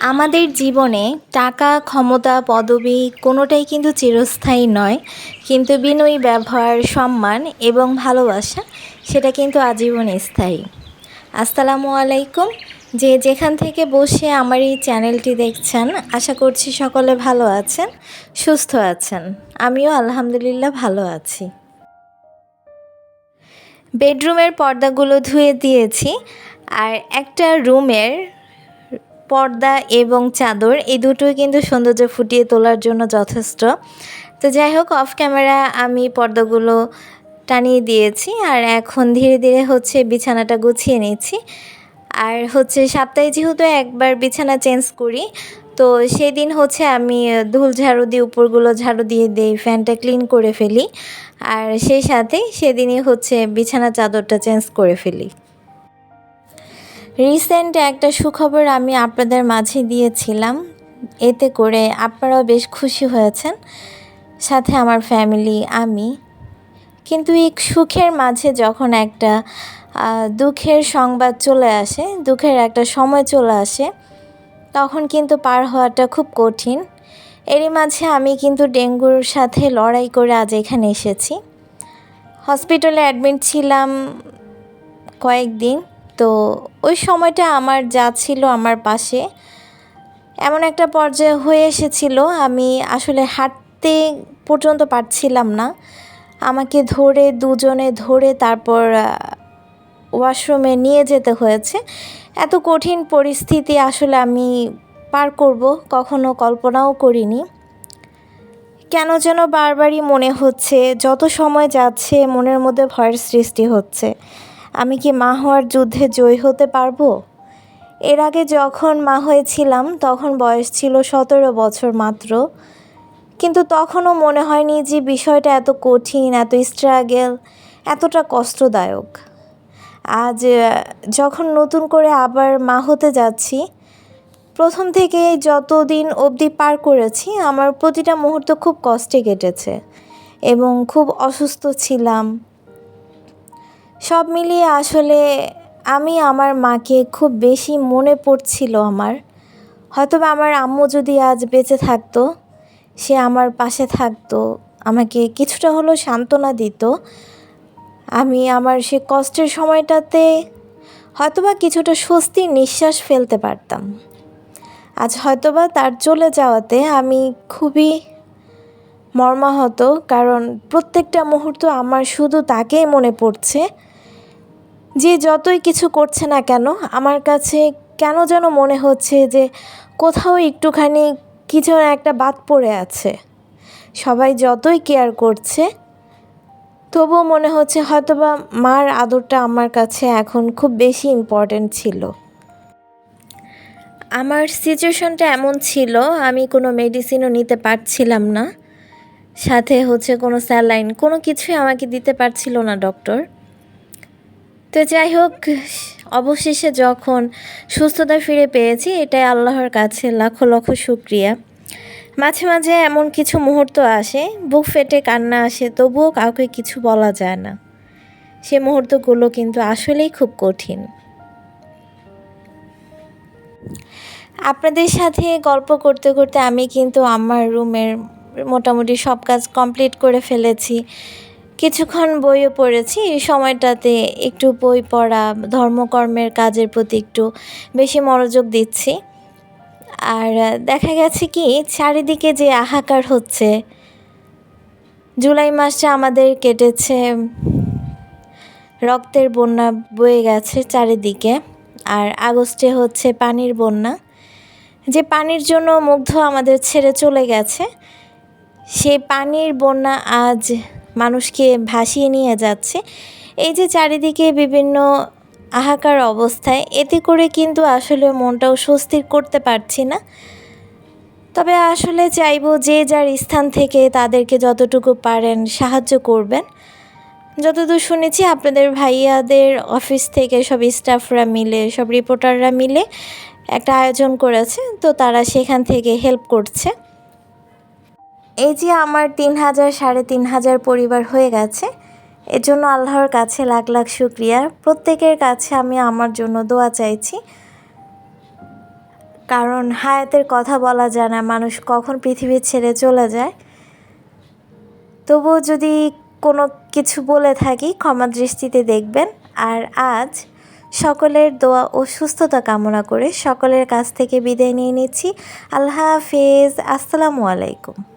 আমাদের জীবনে টাকা, ক্ষমতা, পদবি কোনোটাই কিন্তু চিরস্থায়ী নয়। কিন্তু বিনয়ী ব্যবহার, সম্মান এবং ভালোবাসা, সেটা কিন্তু আজীবন স্থায়ী। আসসালামু আলাইকুম। যে যেখান থেকে বসে আমার এই চ্যানেলটি দেখছেন, আশা করছি সকলে ভালো আছেন, সুস্থ আছেন। আমিও আলহামদুলিল্লাহ ভালো আছি। বেডরুমের পর্দাগুলো ধুয়ে দিয়েছি আর একটা রুমের পর্দা এবং চাদর, এই দুটোই কিন্তু সৌন্দর্য ফুটিয়ে তোলার জন্য যথেষ্ট। তো যাই হোক, অফ ক্যামেরা আমি পর্দাগুলো টানিয়ে দিয়েছি আর এখন ধীরে ধীরে হচ্ছে বিছানাটা গুছিয়ে নিচ্ছি। আর হচ্ছে সপ্তাহে যেহেতু একবার বিছানা চেঞ্জ করি, তো সেই দিন হচ্ছে আমি ধুল ঝাড়ু দিয়ে, উপরগুলো ঝাড়ু দিয়ে দিই ফ্যানটা ক্লিন করে ফেলি। আর সেই সাথেই সেদিনই হচ্ছে বিছানা চাদরটা চেঞ্জ করে ফেলি। রিসেন্ট একটা সুখবর আমি আপনাদের মাঝে দিয়েছিলাম। এতে করে আপনারাও বেশ খুশি হয়েছেন। সাথে আমার ফ্যামিলি, আমি। কিন্তু এই সুখের মাঝে যখন একটা দুঃখের সংবাদ চলে আসে, দুঃখের একটা সময় চলে আসে, তখন কিন্তু পার হওয়াটা খুব কঠিন। এরই মাঝে আমি কিন্তু ডেঙ্গুর সাথে লড়াই করে আজ এখানে এসেছি। হসপিটালে অ্যাডমিট ছিলাম কয়েকদিন, তো ওই সময়টা আমার যা ছিল আমার পাশে। এমন একটা পর্যায়ে হয়ে এসেছিল, আমি আসলে হাঁটতে পর্যন্ত পারছিলাম না। আমাকে ধরে দুজনে ধরে তারপর ওয়াশরুমে নিয়ে যেতে হয়েছে। এত কঠিন পরিস্থিতি আসলে আমি পার করব, কখনো কল্পনাও করিনি। কেন যেন বারবারই মনে হচ্ছে, যত সময় যাচ্ছে, মনের মধ্যে ভয়ের সৃষ্টি হচ্ছে। আমি কি মা হওয়ার যুদ্ধে জয়ী হতে পারব? এর আগে যখন মা হয়েছিলাম, তখন বয়স ছিল সতেরো বছর মাত্র। কিন্তু তখনও মনে হয়নি যে বিষয়টা এত কঠিন, এত স্ট্রাগেল এতটা কষ্টদায়ক। আজ যখন নতুন করে আবার মা হতে যাচ্ছি, প্রথম থেকে যতদিন অবধি পার করেছি, আমার প্রতিটা মুহূর্ত খুব কষ্টে কেটেছে এবং খুব অসুস্থ ছিলাম। সব মিলিয়ে আসলে আমি আমার মাকে খুব বেশি মনে পড়ছিল আমার। হয়তোবা আমার আম্মু যদি আজ বেঁচে থাকতো সে আমার পাশে থাকতো, আমাকে কিছুটা হলেও সান্ত্বনা দিত। আমি আমার সে কষ্টের সময়টাতে হয়তোবা কিছুটা স্বস্তির নিঃশ্বাস ফেলতে পারতাম। আজ হয়তোবা তার চলে যাওয়াতে আমি খুবই মর্মাহত, কারণ প্রত্যেকটা মুহূর্ত আমার শুধু তাকেই মনে পড়ছে যে যতই কিছু করছে না কেন, আমার কাছে কেন যেন মনে হচ্ছে যে কোথাও একটুখানি কিছু একটা বাদ পড়ে আছে। সবাই যতই কেয়ার করছে, তবুও মনে হচ্ছে হয়তোবা মার আদরটা আমার কাছে এখন খুব বেশি ইম্পর্ট্যান্ট ছিল। আমার সিচুয়েশনটা এমন ছিল, আমি কোনো মেডিসিনও নিতে পারছিলাম না। সাথে হচ্ছে কোনো স্যালাইন কোনো কিছুই আমাকে দিতে পারছিল না ডক্টর তো যাই হোক, অবশেষে যখন সুস্থতা ফিরে পেয়েছি, এটাই আল্লাহর কাছে লাখো লক্ষ শুক্রিয়া। মাঝে মাঝে এমন কিছু মুহূর্ত আসে, বুক ফেটে কান্না আসে, তবুও কাউকে কিছু বলা যায় না। সে মুহূর্তগুলো কিন্তু আসলেই খুব কঠিন। আপনাদের সাথে গল্প করতে করতে আমি কিন্তু আমার রুমের মোটামুটি সব কাজ কমপ্লিট করে ফেলেছি। কিছুক্ষণ বইও পড়েছি, এই সময়টাতে একটু বই পড়া, ধর্মকর্মের কাজের প্রতি একটু বেশি মনোযোগ দিচ্ছি। আর দেখা গেছে কি, চারিদিকে যে হাহাকার হচ্ছে, জুলাই মাসটা আমাদের কেটেছে, রক্তের বন্যা বয়ে গেছে চারিদিকে, আর আগস্টে হচ্ছে পানির বন্যা। যে পানির জন্য মুগ্ধ আমাদের ছেড়ে চলে গেছে, সেই পানির বন্যা আজ মানুষকে ভাসিয়ে নিয়ে যাচ্ছে। এই যে চারিদিকে বিভিন্ন আহাকার অবস্থায়, এতে করে কিন্তু আসলে মনটাও স্বস্তির করতে পারছি না। তবে আসলে চাইব যে যার স্থান থেকে তাদেরকে যতটুকু পারেন সাহায্য করবেন। যতদূর শুনেছি, আপনাদের ভাইয়াদের অফিস থেকে সব স্টাফরা মিলে, সব রিপোর্টাররা মিলে একটা আয়োজন করেছে। তো তারা সেখান থেকে হেল্প করছে। এই যে আমার তিন হাজার, সাড়ে তিন হাজার পরিবার হয়ে গেছে এর জন্য আল্লাহর কাছে লাখ লাখ শুক্রিয়া। প্রত্যেকের কাছে আমি আমার জন্য দোয়া চাইছি। কারণ হায়াতের কথা বলা যায় না, মানুষ কখন পৃথিবী ছেড়ে চলে যায়। তবুও যদি কোনো কিছু বলে থাকি, ক্ষমা দৃষ্টিতে দেখবেন। আর আজ সকলের দোয়া ও সুস্থতা কামনা করে সকলের কাছ থেকে বিদায় নিয়ে নিচ্ছি। আল্লাহ হাফেজ। আসসালামু আলাইকুম।